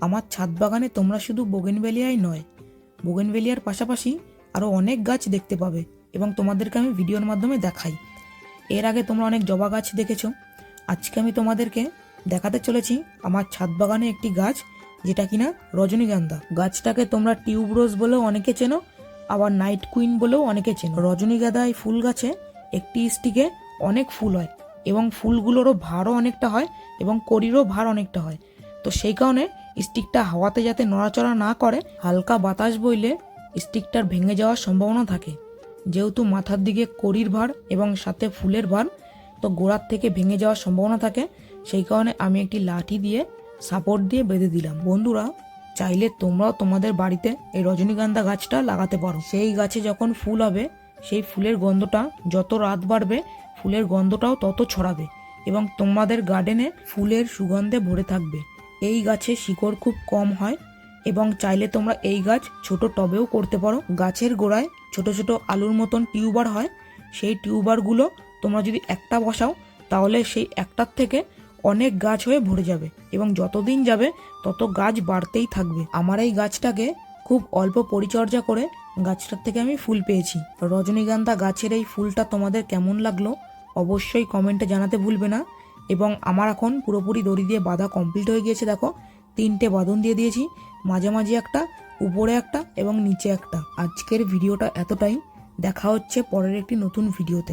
আমার ছাদ বাগানে তোমরা শুধু বোগেনভেলিয়াই নয়, বোগেনভেলিয়ার পাশাপাশি আরও অনেক গাছ দেখতে পাবে এবং তোমাদেরকে আমি ভিডিওর মাধ্যমে দেখাই। এর আগে তোমরা অনেক জবা গাছ দেখেছ। আজকে আমি তোমাদেরকে দেখাতে চলেছি আমার ছাদ বাগানে একটি গাছ যেটা কিনা রজনীগন্ধা। গাছটাকে তোমরা টিউবরোজ বলেও অনেকে চেনো, আবার নাইট কুইন বলেও অনেকে চেনো। রজনীগন্ধা এই ফুল গাছে একটি স্টিকে অনেক ফুল হয় এবং ফুলগুলোরও ভারও অনেকটা হয় এবং করিরও ভার অনেকটা হয়। তো সেই কারণে স্টিকটা হাওয়াতে যাতে নড়াচড়া না করে, হালকা বাতাস বইলে স্টিকটার ভেঙে যাওয়ার সম্ভাবনা থাকে। যেহেতু মাথার দিকে কড়ির ভার এবং সাথে ফুলের ভার, তো গোড়ার থেকে ভেঙে যাওয়ার সম্ভাবনা থাকে। সেই কারণে আমি একটি লাঠি দিয়ে সাপোর্ট দিয়ে বেঁধে দিলাম। বন্ধুরা, চাইলে তোমরাও তোমাদের বাড়িতে এই রজনীগন্ধা গাছটা লাগাতে পারো। সেই গাছে যখন ফুল হবে, সেই ফুলের গন্ধটা যত রাত বাড়বে, ফুলের গন্ধটাও তত ছড়াবে এবং তোমাদের গার্ডেনে ফুলের সুগন্ধে ভরে থাকবে। এই গাছে শিকড় খুব কম হয় এবং চাইলে তোমরা এই গাছ ছোট টবেও করতে পারো। গাছের গোড়ায় ছোট ছোট আলুর মতন টিউবার হয়। সেই টিউবারগুলো তোমরা যদি একটা বসাও, তাহলে সেই একটার থেকে অনেক গাছ হয়ে ভরে যাবে এবং যতদিন যাবে তত গাছ বাড়তেই থাকবে। আমার এই গাছটাকে খুব অল্প পরিচর্যা করে গাছটার থেকে আমি ফুল পেয়েছি। রজনীগন্ধা গাছের এই ফুলটা তোমাদের কেমন লাগল অবশ্যই কমেন্টে জানাতে ভুলবে না। এবং আমার এখন পুরোপুরি দড়ি দিয়ে বাঁধা কমপ্লিট হয়ে গিয়েছে, দেখো। তিনটে বাঁধন দিয়ে দিয়েছি, মাঝামাঝি একটা, উপরে একটা এবং নিচে একটা। আজকের ভিডিওটা এতটাই। দেখা হচ্ছে পরের একটি নতুন ভিডিওতে।